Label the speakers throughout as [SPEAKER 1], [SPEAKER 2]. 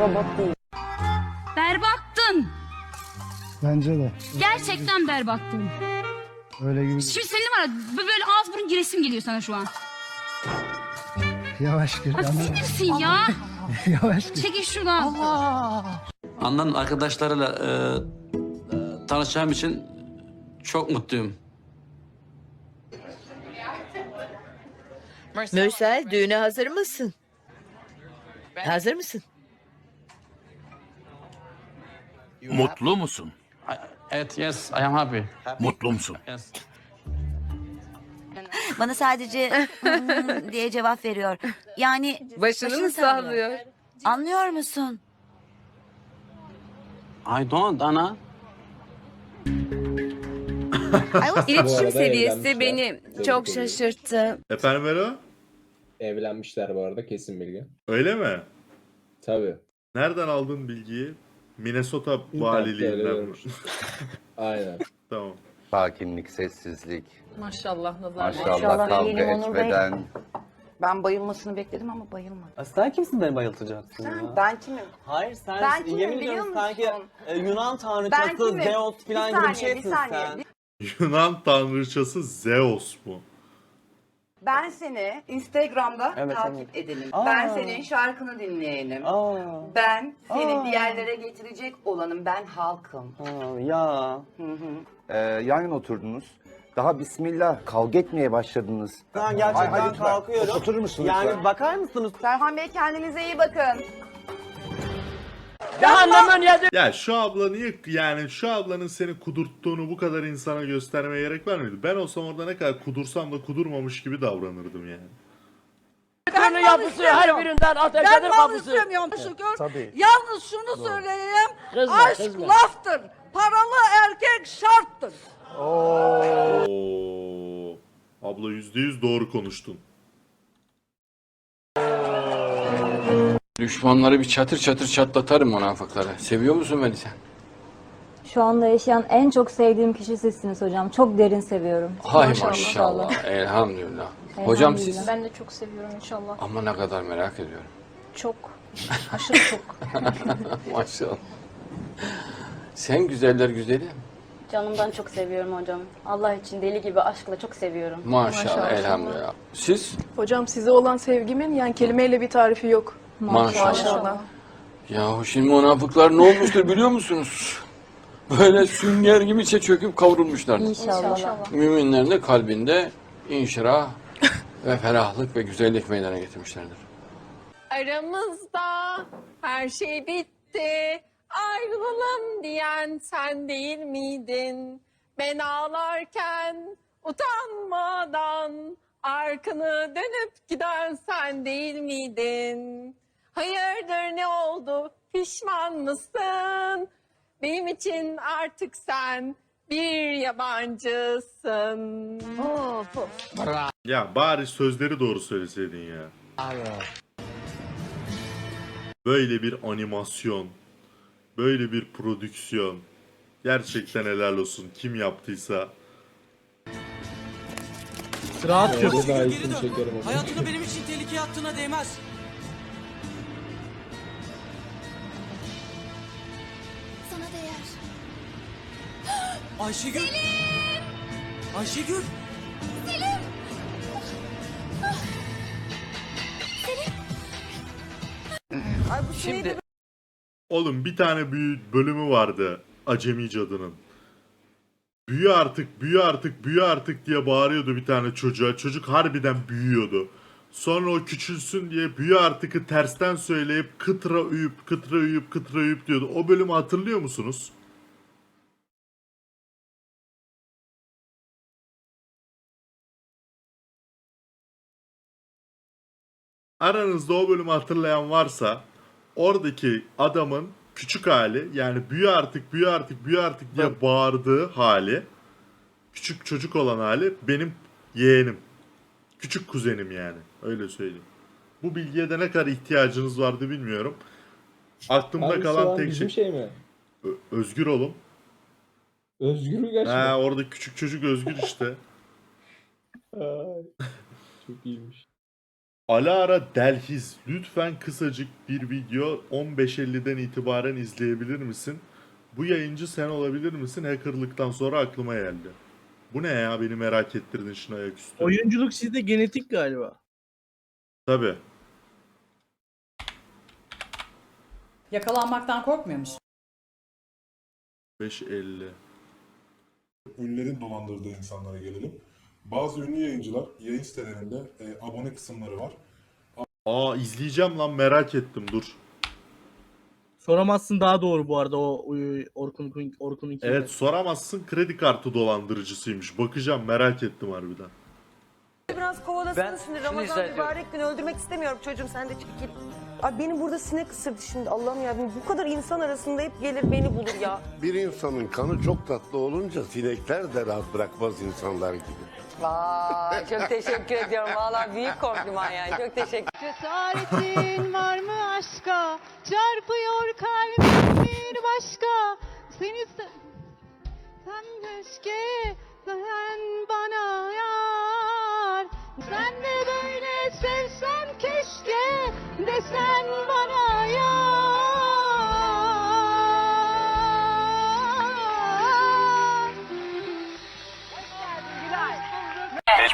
[SPEAKER 1] Robot değil.
[SPEAKER 2] Berbattın.
[SPEAKER 3] Bence de.
[SPEAKER 2] Gerçekten berbattın.
[SPEAKER 3] Öyle gibi.
[SPEAKER 2] Şimdi senin var ya böyle ağız burun giresim geliyor sana şu an.
[SPEAKER 3] Yavaş gir.
[SPEAKER 2] Ha, sinirsin ya.
[SPEAKER 3] yavaş gir.
[SPEAKER 2] Çekil şuradan.
[SPEAKER 4] Handan arkadaşlarıyla e, e, tanışacağım için çok mutluyum.
[SPEAKER 5] Mürsel düğüne hazır mısın? Hazır mısın?
[SPEAKER 6] Mutlu musun?
[SPEAKER 4] Evet, yes, I am happy.
[SPEAKER 6] Mutlu musun?
[SPEAKER 4] Yes.
[SPEAKER 7] Bana sadece "Hmm" diye cevap veriyor. Yani
[SPEAKER 5] Başını mı sallıyor?
[SPEAKER 7] Anlıyor musun?
[SPEAKER 4] I don't, Ana.
[SPEAKER 1] İletişim seviyesi beni çok şaşırttı.
[SPEAKER 8] Efendim Vero?
[SPEAKER 9] Evlenmişler bu arada kesin bilgi.
[SPEAKER 8] Öyle mi?
[SPEAKER 9] Tabii.
[SPEAKER 8] Nereden aldın bilgiyi? Minnesota valiliğinden mi?
[SPEAKER 9] Aynen.
[SPEAKER 8] tamam.
[SPEAKER 10] Sakinlik, sessizlik.
[SPEAKER 1] Maşallah nazar.
[SPEAKER 10] Maşallah kavga etmeden.
[SPEAKER 1] Ben bayılmasını bekledim ama bayılmadı.
[SPEAKER 11] Sen kimsin beni bayıltacaksın ya?
[SPEAKER 1] Ben kimim?
[SPEAKER 11] Hayır sen
[SPEAKER 1] Ben kimim
[SPEAKER 11] yemin
[SPEAKER 1] biliyor
[SPEAKER 11] ediyorum
[SPEAKER 1] musun?
[SPEAKER 11] sanki e, Yunan
[SPEAKER 1] Ben
[SPEAKER 11] tanrıçası
[SPEAKER 1] kimim?
[SPEAKER 11] Zeus
[SPEAKER 1] Bir
[SPEAKER 11] falan gibi bir
[SPEAKER 1] saniye, bir
[SPEAKER 11] şeysin
[SPEAKER 1] saniye.
[SPEAKER 11] sen.
[SPEAKER 8] Yunan tanrıçası Zeus mu?
[SPEAKER 1] Ben seni Instagram'da
[SPEAKER 11] Evet,
[SPEAKER 1] takip
[SPEAKER 11] evet.
[SPEAKER 1] edelim.
[SPEAKER 11] Aa.
[SPEAKER 1] Ben senin şarkını dinleyelim.
[SPEAKER 11] Aa,
[SPEAKER 1] Ben seni
[SPEAKER 11] Aa.
[SPEAKER 1] bir yerlere getirecek olanım. Ben halkım.
[SPEAKER 11] aa, ya.
[SPEAKER 1] Hı hı.
[SPEAKER 10] Ee, yan yana oturdunuz. Daha bismillah kavga etmeye başladınız.
[SPEAKER 11] Ben gerçekten
[SPEAKER 10] Ay, hadi lütfen.
[SPEAKER 11] kalkıyorum.
[SPEAKER 10] Oturur musun
[SPEAKER 11] Yani
[SPEAKER 10] lütfen?
[SPEAKER 11] bakar mısınız?
[SPEAKER 1] Serhan Bey kendinize iyi bakın.
[SPEAKER 8] Ya şu abla niye yani şu ablanın seni kudurttuğunu bu kadar insana göstermeye gerek var mıydı? Ben olsam orada ne kadar kudursam da kudurmamış gibi davranırdım yani.
[SPEAKER 1] Ben yapısı her birinden
[SPEAKER 5] Ben mal istemiyorum şükür.
[SPEAKER 3] Tabii.
[SPEAKER 5] Yalnız şunu söyleyeyim. Aşk laftır. Paralı erkek şarttır.
[SPEAKER 8] Oo. Abla yüzde yüz doğru konuştun.
[SPEAKER 4] Düşmanları bir çatır çatır çatlatarım münafıkları. Seviyor musun beni sen?
[SPEAKER 12] Şu anda yaşayan en çok sevdiğim kişi sizsiniz hocam. Çok derin seviyorum.
[SPEAKER 4] Hay maşallah. Elhamdülillah. Hocam siz?
[SPEAKER 12] Ben de çok seviyorum inşallah.
[SPEAKER 4] Ama ne kadar merak ediyorum.
[SPEAKER 12] Çok. Aşırı çok.
[SPEAKER 4] Maşallah. Sen güzeller güzeli.
[SPEAKER 12] Canımdan çok seviyorum hocam. Allah için deli gibi aşkla çok seviyorum.
[SPEAKER 4] Maşallah, elhamdülillah. Siz?
[SPEAKER 1] Hocam size olan sevgimin yani kelimeyle bir tarifi yok.
[SPEAKER 4] Maşallah. Yahu şimdi münafıklar ne olmuştur biliyor musunuz? Böyle sünger gibi içe çöküp kavrulmuşlar.
[SPEAKER 12] İnşallah.
[SPEAKER 4] Müminlerin de kalbinde inşirah ve ferahlık ve güzellik meydana getirmişlerdir.
[SPEAKER 5] Aramızda her şey bitti. Ayrılalım diyen sen değil miydin? Ben ağlarken utanmadan arkanı dönüp giden sen değil miydin? Hayırdır ne oldu? Pişman mısın? Benim için artık sen bir yabancısın. Of, of.
[SPEAKER 8] Ya bari sözleri doğru söyleseydin ya. Böyle bir animasyon, böyle bir prodüksiyon. Gerçekten helal olsun kim yaptıysa.
[SPEAKER 9] Rahat.
[SPEAKER 11] Hayatını benim için tehlikeye attığına değmez.
[SPEAKER 7] Değer.
[SPEAKER 11] Ayşegül. Ayşegül.
[SPEAKER 4] Şimdi
[SPEAKER 8] Oğlum bir tane büyü bölümü vardı Acemi Cadı'nın. Büyü artık, büyü artık, büyü artık diye bağırıyordu bir tane çocuğa. Çocuk harbiden büyüyordu. Sonra o küçülsün diye büyü artıkı tersten söyleyip kıtra uyup, kıtra uyup, kıtra uyup diyordu. O bölümü hatırlıyor musunuz? Aranızda o bölümü hatırlayan varsa oradaki adamın küçük hali yani büyü artık büyü artık büyü artık diye bağırdığı hali küçük çocuk olan hali benim yeğenim. Küçük kuzenim yani. Öyle söyleyeyim. Bu bilgiye de ne kadar ihtiyacınız vardı bilmiyorum. Aklımda
[SPEAKER 9] Hangisi
[SPEAKER 8] kalan
[SPEAKER 9] lan,
[SPEAKER 8] tek
[SPEAKER 9] bizim
[SPEAKER 8] şey
[SPEAKER 9] şey mi?
[SPEAKER 8] Ö- Özgür oğlum.
[SPEAKER 9] Özgür mü gerçekten?
[SPEAKER 8] Ha orada küçük çocuk Özgür işte.
[SPEAKER 9] Ay, Çok iyiymiş.
[SPEAKER 8] Alara Delhiz lütfen kısacık bir video 15.50'den itibaren izleyebilir misin? Bu yayıncı sen olabilir misin? Hackerlıktan sonra aklıma geldi. Bu ne ya beni merak ettirdin şuna ayaküstü.
[SPEAKER 13] Oyunculuk sizde genetik galiba.
[SPEAKER 8] Tabi.
[SPEAKER 9] Yakalanmaktan korkmuyor musun?
[SPEAKER 8] 5.50.
[SPEAKER 6] Ünlülerin dolandırdığı insanlara gelelim. Bazı ünlü yayıncılar yayın sitelerinde e, abone kısımları var.
[SPEAKER 8] Aa izleyeceğim lan merak ettim dur.
[SPEAKER 13] Soramazsın daha doğru bu arada o Orkun Orkun'un
[SPEAKER 8] Evet soramazsın kredi kartı dolandırıcısıymış. Bakacağım merak ettim harbiden.
[SPEAKER 9] Biraz kovalasın şimdi Ramazan mübarek gün öldürmek istemiyorum çocuğum sen de çekil. Abi beni burada sinek ısırdı şimdi Allah'ım ya bu kadar insan arasında hep gelir beni bulur ya.
[SPEAKER 6] Bir insanın kanı çok tatlı olunca sinekler de rahat bırakmaz insanlar gibi.
[SPEAKER 9] Vay çok teşekkür ediyorum valla büyük kompliman yani çok teşekkür
[SPEAKER 12] Cesaretin var mı aşka? Çarpıyor kalbim bir başka. Seni se- sen keşke sen bana yar. Sen de böyle keşke desen bana yar.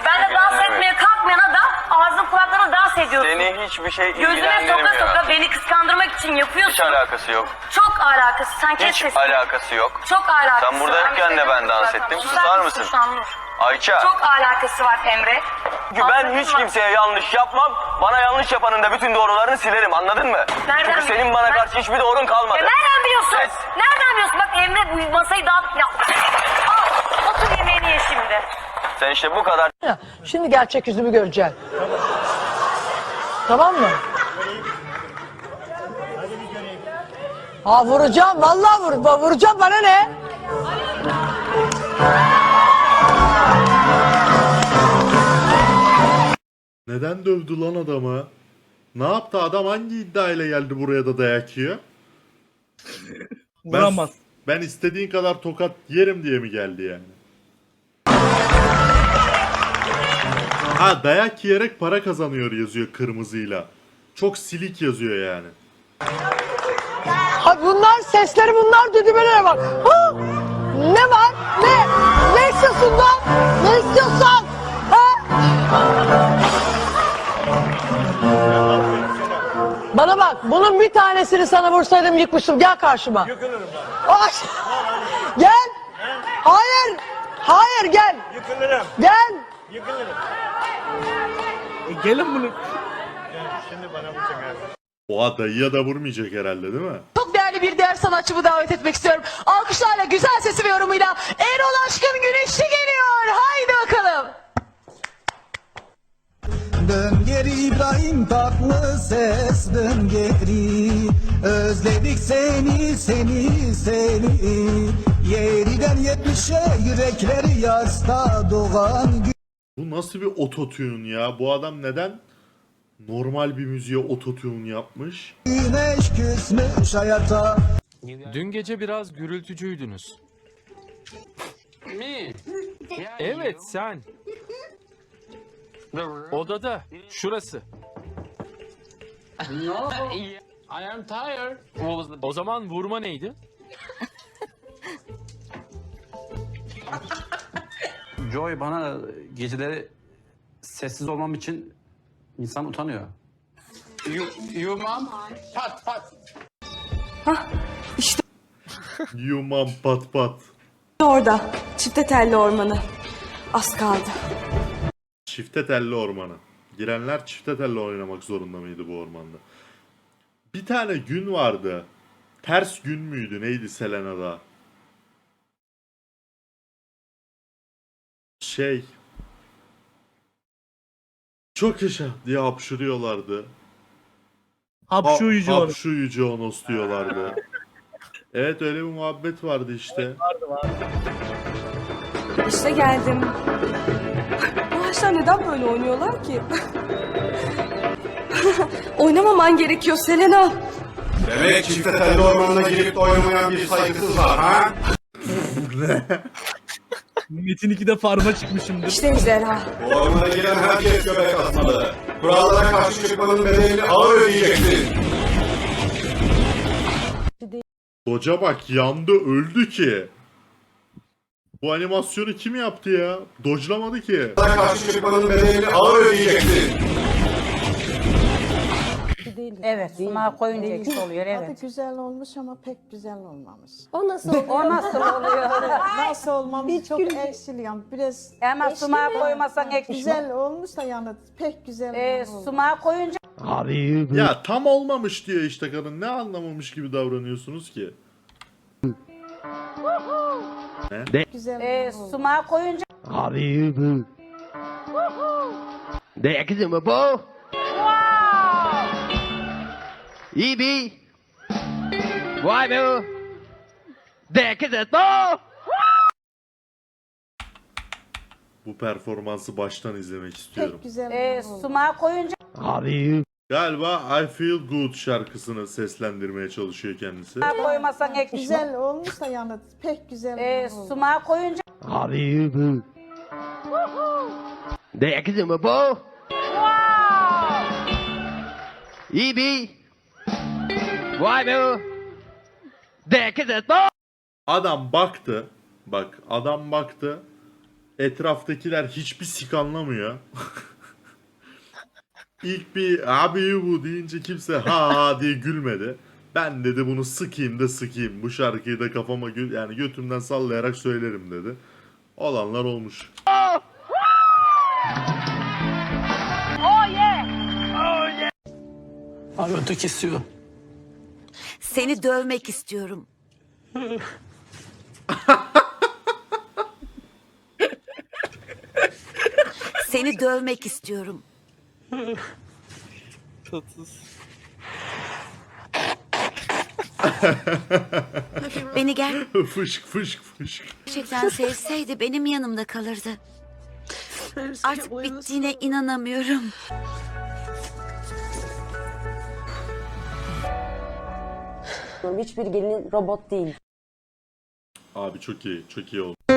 [SPEAKER 9] Ben de dans etmeye kalkmayana da ağzın kulaklarına dans ediyorsun.
[SPEAKER 14] Seni hiçbir şey
[SPEAKER 9] Gözüme soka soka beni kıskandırmak için yapıyorsun.
[SPEAKER 14] alakası yok.
[SPEAKER 9] Çok alakası sen kes sesini.
[SPEAKER 14] alakası yok.
[SPEAKER 9] Çok alakası
[SPEAKER 14] Sen buradayken de ben dans ettim. Susar mısın? Ayça,
[SPEAKER 9] Çok alakası var Emre.
[SPEAKER 14] ben hiç kimseye yanlış yapmam. Bana yanlış yapanın da bütün doğrularını silerim anladın mı?
[SPEAKER 9] Nereden
[SPEAKER 14] Çünkü senin bana
[SPEAKER 9] biliyorsun?
[SPEAKER 14] karşı hiçbir doğrun kalmadı.
[SPEAKER 9] E nereden biliyorsun?
[SPEAKER 14] Ses.
[SPEAKER 9] Nereden biliyorsun? Bak Emre bu masayı dağıt... Ya. Al, otur yemeğini ye şimdi.
[SPEAKER 14] Sen işte bu kadar
[SPEAKER 9] Şimdi gerçek yüzümü göreceksin. Tamam mı? Ha vuracağım vallahi vur, vuracağım bana ne?
[SPEAKER 8] Neden dövdü lan adamı? Ne yaptı adam hangi iddiayla geldi buraya da dayak yiyor? Ben-
[SPEAKER 13] Vuramaz.
[SPEAKER 8] Ben istediğin kadar tokat yerim diye mi geldi yani? Ha dayak yiyerek para kazanıyor yazıyor kırmızıyla. Çok silik yazıyor yani.
[SPEAKER 9] Ha bunlar sesleri bunlar düdümelere bak. Ha? Ne var? Ne? Ne istiyorsun lan? Ne istiyorsan? Ha? Bana bak bunun bir tanesini sana vursaydım yıkmıştım. Gel karşıma. Yıkılırım ben. Gel. Hayır. Hayır gel. Yıkılırım. Gel.
[SPEAKER 13] E, gelin bunu.
[SPEAKER 8] O dayıya da vurmayacak herhalde değil mi?
[SPEAKER 9] Değerli bir diğer sanatçımı davet etmek istiyorum. Alkışlarla güzel sesi ve yorumuyla Erol Aşkın Güneşli geliyor. Haydi bakalım.
[SPEAKER 3] Dön geri İbrahim tatlı ses dön geri Özledik seni seni seni Yeriden yetmişe yürekleri yasta doğan
[SPEAKER 8] Bu nasıl bir ototune ya? Bu adam neden normal bir müziğe ototune yapmış?
[SPEAKER 3] güneş küsmüş hayata
[SPEAKER 14] Dün gece biraz gürültücüydünüz. Evet sen. Odada. Şurası. O zaman vurma neydi?
[SPEAKER 13] Joy bana geceleri sessiz olmam için insan utanıyor.
[SPEAKER 8] Yuman pat pat.
[SPEAKER 9] Orada. Çifte telli ormanı. Az kaldı.
[SPEAKER 8] Çifte telli ormanı. Girenler çifte telli oynamak zorunda mıydı bu ormanda? Bir tane gün vardı. Ters gün müydü? Neydi Selena'da? Şey. Çok yaşa diye hapşırıyorlardı.
[SPEAKER 13] Hapşu yüce onu.
[SPEAKER 8] Hapşu yüce onos diyorlardı. evet öyle bir muhabbet vardı işte.
[SPEAKER 9] İşte geldim. Bu ağaçlar neden böyle oynuyorlar ki? Oynamaman gerekiyor Selena.
[SPEAKER 6] Demek çifte telli ormanına girip de oynamayan bir saygısız var ha?
[SPEAKER 13] Metin 2'de farma çıkmışımdır.
[SPEAKER 15] İşte ejderha.
[SPEAKER 14] Bu ormana gelen herkes göbek atmalı. Kurallara karşı çıkmanın bedelini ağır ödeyeceksin.
[SPEAKER 8] Doca bak yandı öldü ki. Bu animasyonu kim yaptı ya? Dojlamadı ki.
[SPEAKER 14] Kurallara karşı çıkmanın bedelini ağır ödeyeceksin.
[SPEAKER 16] Evet, sumağı koyunca ekşi oluyor evet.
[SPEAKER 15] güzel olmuş ama pek güzel olmamış.
[SPEAKER 16] O nasıl O nasıl oluyor?
[SPEAKER 15] Nasıl olmamış? çok ekşili yani biraz
[SPEAKER 16] Ama sumağı koymazsan ekşi.
[SPEAKER 15] olmuş da yani pek güzel
[SPEAKER 16] Ee, sumağı koyunca
[SPEAKER 8] Ya tam olmamış diyor işte kadın. Ne anlamamış gibi davranıyorsunuz ki?
[SPEAKER 15] güzel
[SPEAKER 16] e, sumağı koyunca
[SPEAKER 14] Det kızım bu. İyi bir. Vay be. Det kızım bu.
[SPEAKER 8] Bu performansı baştan izlemek istiyorum.
[SPEAKER 15] güzel
[SPEAKER 16] e, sumağı koyunca
[SPEAKER 8] Galiba I Feel Good şarkısını seslendirmeye çalışıyor kendisi.
[SPEAKER 16] koymazsan ekşi.
[SPEAKER 15] olmuş da yani pek güzel
[SPEAKER 16] E, sumağı koyunca
[SPEAKER 14] Det kızım bu. İyi bir. Vay be. Kızım bu.
[SPEAKER 8] Adam baktı. Bak adam baktı. Etraftakiler hiçbir sik anlamıyor. İlk bir abi bu deyince kimse ha ha diye gülmedi. Ben dedi bunu sıkayım da sıkayım. Bu şarkıyı da kafama gö- yani götümden sallayarak söylerim dedi. Olanlar olmuş.
[SPEAKER 13] Abi öte kesiyor.
[SPEAKER 16] Seni dövmek istiyorum. seni dövmek istiyorum. Beni gel
[SPEAKER 8] fışk fışk fışk.
[SPEAKER 16] gerçekten sevseydi benim yanımda kalırdı. Artık bittiğine inanamıyorum.
[SPEAKER 15] Hiçbir gelin robot değil.
[SPEAKER 8] Abi çok iyi çok iyi oldu.